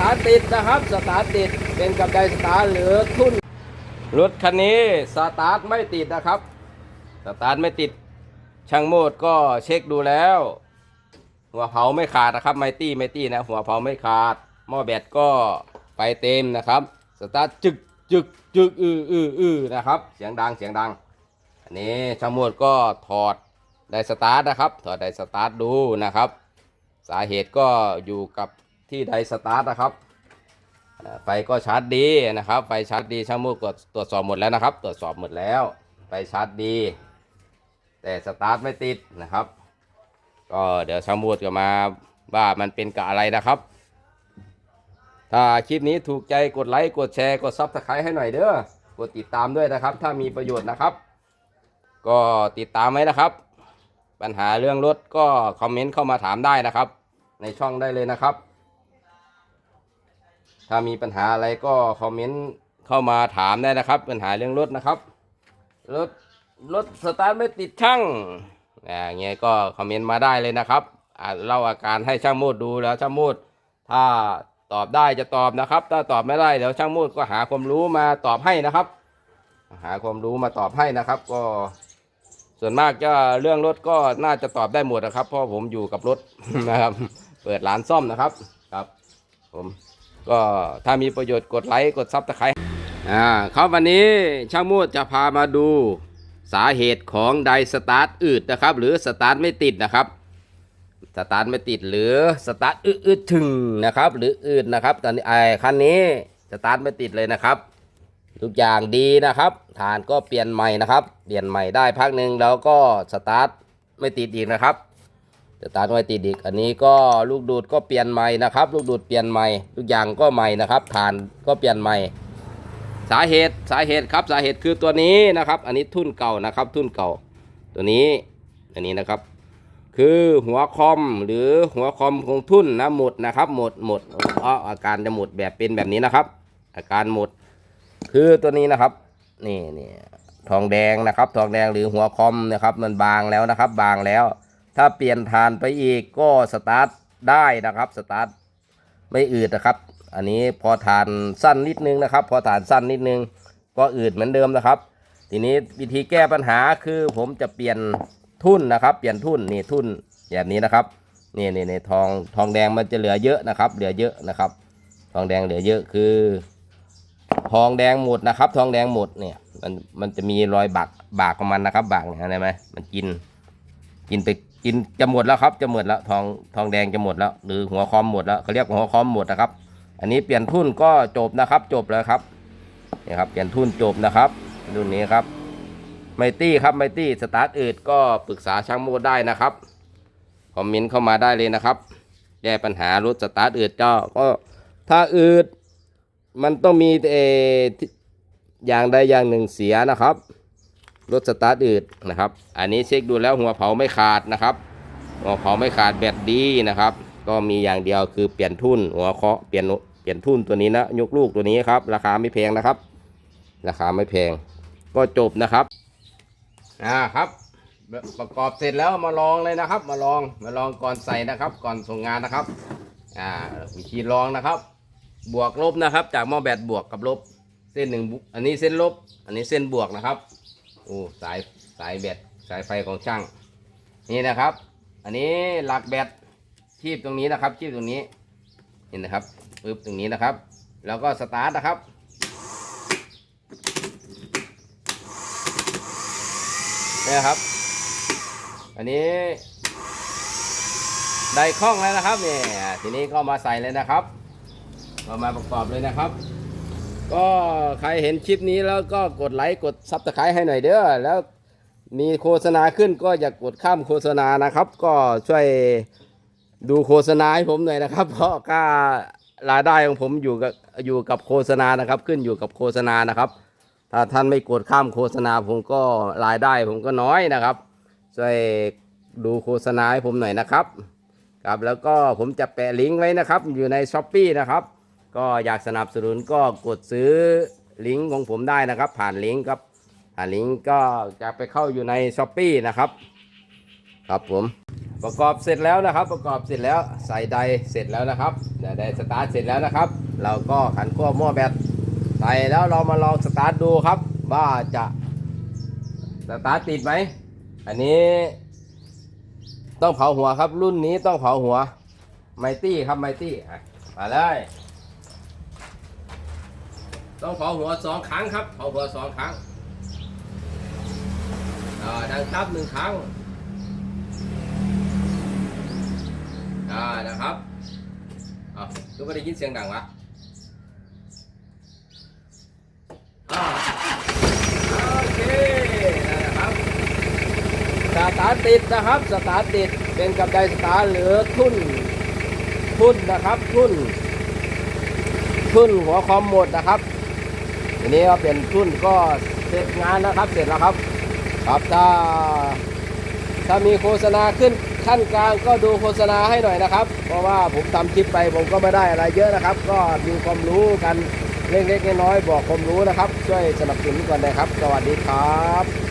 ตาร์ติดนะครับสตาร์ติดเป็นกับไดสตาร์หรือทุ่นรถคันนี้สตาร์ทไม่ติดนะครับสตาร์ทไม่ติดช่างโมดก็เช็คดูแล้ว หัวเผาไม่ขาดนะครับไมตี้ไมตี้นะหัวเผาไม่ขาด หม้อแบตก็ไฟเต็มนะครับสตาร์ทจึกจึกจึกอืออืออือนะครับ เสียงดังเสียงดัง อันนี้ช่างโมดก็ถอดไดสตาร์ทนะครับ ถอดไดสตาร์ทดูนะครับ สาเหตุก็อยู่กับ ที่ไดสตาร์ทนะครับไฟก็ชาร์จดีนะครับไฟชาร์จดีช่างโมดก็ตรวจสอบหมดแล้วนะครับ ตรวจสอบหมดแล้วไฟชาร์จดี แต่สตาร์ทไม่ติดนะครับ ก็เดี๋ยวช่างโมดก็มาว่ามันเป็นกับอะไรนะครับ ถ้าคลิปนี้ถูกใจกดไลค์กดแชร์กดซับสไครต์ให้หน่อยเด้อกดติดตามด้วยนะครับ ถ้ามีประโยชน์นะครับ ก็ติดตามไว้นะครับ ปัญหาเรื่องรถก็คอมเมนต์เข้ามาถามได้นะครับ ในช่องได้เลยนะครับ ถ้ามีปัญหาอะไรก็คอมเมนต์เข้ามาถามได้นะครับ ปัญหาเรื่องรถนะครับ รถรถสตาร์ทไม่ติดช่างอ่าเงี้ยก็คอมเมนต์มาได้เลยนะครับอ่าเล่าอาการให้ช่างมูดดูแล้วช่างมูดถ้าตอบได้จะตอบนะครับ ถ้าตอบไม่ได้เดี๋ยวช่างมูดก็หาความรู้มาตอบให้นะครับ หาความรู้มาตอบให้นะครับ ก็ส่วนมากจะเรื่องรถก็น่าจะตอบได้หมดนะครับ เพราะผมอยู่กับรถนะครับ เปิดร้านซ่อมนะครับครับ ผม ก็ถ้ามีประโยชน์กดไลค์กดซับสไครต์อ่าครับวันนี้ช่างมูดจะพามาดูสาเหตุของไดสตาร์ทอืดนะครับ หรือสตาร์ทไม่ติดนะครับสตาร์ทไม่ติดหรือสตาร์ทอืดอืดถึงนะครับ หรืออืดนะครับ ตอนนี้ไอ้คันนี้สตาร์ทไม่ติดเลยนะครับ ทุกอย่างดีนะครับฐานก็เปลี่ยนใหม่นะครับ เปลี่ยนใหม่ได้พักหนึ่งแล้วก็สตาร์ทไม่ติดอีกนะครับ สตาร์ทไม่ติดอีกอันนี้ก็ลูกดูดก็เปลี่ยนใหม่นะครับ ลูกดูดเปลี่ยนใหม่ทุกอย่างก็ใหม่นะครับฐานก็เปลี่ยนใหม่ สาเหตุสาเหตุครับสาเหตุคือตัวนี้นะครับ อันนี้ทุ่นเก่านะครับ ทุ่นเก่า ตัวนี้อันนี้นะครับ คือหัวคอมหรือหัวคอมของทุ่นนะหมดนะครับ หมดหมดเพราะอาการจะหมดแบบเป็นแบบนี้นะครับ อาการหมด คือตัวนี้นะครับ นี่นี่ทองแดงนะครับ ทองแดงหรือหัวคอมนะครับ มันบางแล้วนะครับ บางแล้ว ถ้าเปลี่ยนฐานไปอีกก็สตาร์ทได้นะครับสตาร์ทไม่อืดนะครับ อันนี้พอฐานสั้นนิดนึงนะครับ พอฐานสั้นนิดนึงก็อืดเหมือนเดิมนะครับ ทีนี้วิธีแก้ปัญหาคือผมจะเปลี่ยนทุ่นนะครับ เปลี่ยนทุ่นนี่ทุ่นแบบนี้นะครับนี่นี่นี่ทองทองแดงมันจะเหลือเยอะนะครับ เหลือเยอะนะครับ ทองแดงเหลือเยอะคือ ทองแดงหมดนะครับ ทองแดงหมดเนี่ยมันมันจะมีรอยบากบากของมันนะครับ บากเนี่ยเห็นไหมมันกิน กินไป กินจะหมดแล้วครับจะหมดแล้วทองทองแดงจะหมดแล้ว หรือหัวคอมหมดแล้วเขาเรียกหัวคอมหมดนะครับ อันนี้เปลี่ยนทุ่นก็จบนะครับ จบแล้วครับนี่ครับเปลี่ยนทุ่นจบนะครับรุ่นนี้ครับไมตี้ครับไมตี้สตาร์ทอืดก็ปรึกษาช่างโมดได้นะครับคอมเมนต์เข้ามาได้เลยนะครับแก้ปัญหารถสตาร์ทอืดจ้ก็ถ้าอืดมันต้องมีเออย่างใดอย่างหนึ่งเสียนะครับ รถสตาร์ทอืดนะครับ อันนี้เช็คดูแล้วหัวเผาไม่ขาดนะครับ หัวเผาไม่ขาดแบตดีนะครับ ก็มีอย่างเดียวคือเปลี่ยนทุ่นหัวเคาะเปลี่ยนเปลี่ยนทุ่นตัวนี้นะยกลูกตัวนี้ครับ ราคาไม่แพงนะครับ ราคาไม่แพง ก็จบนะครับอ่าครับ ประกอบเสร็จแล้วมาลองเลยนะครับ มาลองมาลองก่อนใส่นะครับ ก่อนส่งงานนะครับอ่าวิธีลองนะครับ บวกลบนะครับ จากหม้อแบตบวกกับลบ เส้นหนึ่งอันนี้เส้นลบ อันนี้เส้นบวกนะครับ อ้สายสายแบตสายไฟของช่าง นี่นะครับ อันนี้หลักแบตคีบตรงนี้นะครับคีบตรงนี้เห็นนะครับปึ๊บตรงนี้นะครับ แล้วก็สตาร์ทนะครับนี่นครับ อันนี้ได้คล่องแล้วนะครับเนี่ยทีนี้ก็มาใส่เลยนะครับก็มาประกอบเลยนะครับ ก็ใครเห็นคลิปนี้แล้วก็กดไลค์กดซับสไครต์ให้หน่อยเด้อแล้วมีโฆษณาขึ้นก็อย่ากกดข้ามโฆษณานะครับ ก็ช่วยดูโฆษณาให้ผมหน่อยนะครับ เพราะค่ารายได้ของผมอยู่กับอยู่กับโฆษณานะครับ ขึ้นอยู่กับโฆษณานะครับ ถ้าท่านไม่กดข้ามโฆษณาผมก็รายได้ผมก็น้อยนะครับ ช่วยดูโฆษณาให้ผมหน่อยนะครับครับแล้วก็ผมจะแปะลิงก์ไว้นะครับ อยู่ในช้อปปีนะครับ ก็อยากสนับสนุนก็กดซื้อลิงก์ของผมได้นะครับ ผ่านลิงก์ครับผ่านลิงก์ก็จะไปเข้าอยู่ในช้อปปีนะครับ ครับผมประกอบเสร็จแล้วนะครับ ประกอบเสร็จแล้วใส่ไดเสร็จแล้วนะครับเนี่ยไดสตาร์ทเสร็จแล้วนะครับ เราก็ขันขั้วหม้อแบตใส่แล้วเรามาลองสตาร์ทดูครับ ว่าจะสตาร์ทติดไหมอันนี้ต้องเผาหัวครับรุ่นนี้ต้องเผาหัวไมตี้ครับไมตี้มาเลย ต้องเผาหัวสองครั้งครับเผาหัวสองครั้งอ่าดังตับหนึ่งครั้งอ่านะครับเอาก็ไม่ได้ยินเสียงดังวะโอเคนะครับสตาร์ติดนะครับ สตาร์ติดเป็นกับไดสตาร์หรือทุ่นทุ่นนะครับทุ่นทุ่นหัวคอมหมดนะครับ อันนี้ก็เป็นทุ่นก็เสร็จงานนะครับเสร็จแล้วครับ ครับถ้าถ้ามีโฆษณาขึ้นขั้นกลางก็ดูโฆษณาให้หน่อยนะครับ เพราะว่าผมทำคลิปไปผมก็ไม่ได้อะไรเยอะนะครับ ก็มีความรู้กันเล็กๆน้อยๆบอกความรู้นะครับ ช่วยสนับสนุนกันนะครับ สวัสดีครับ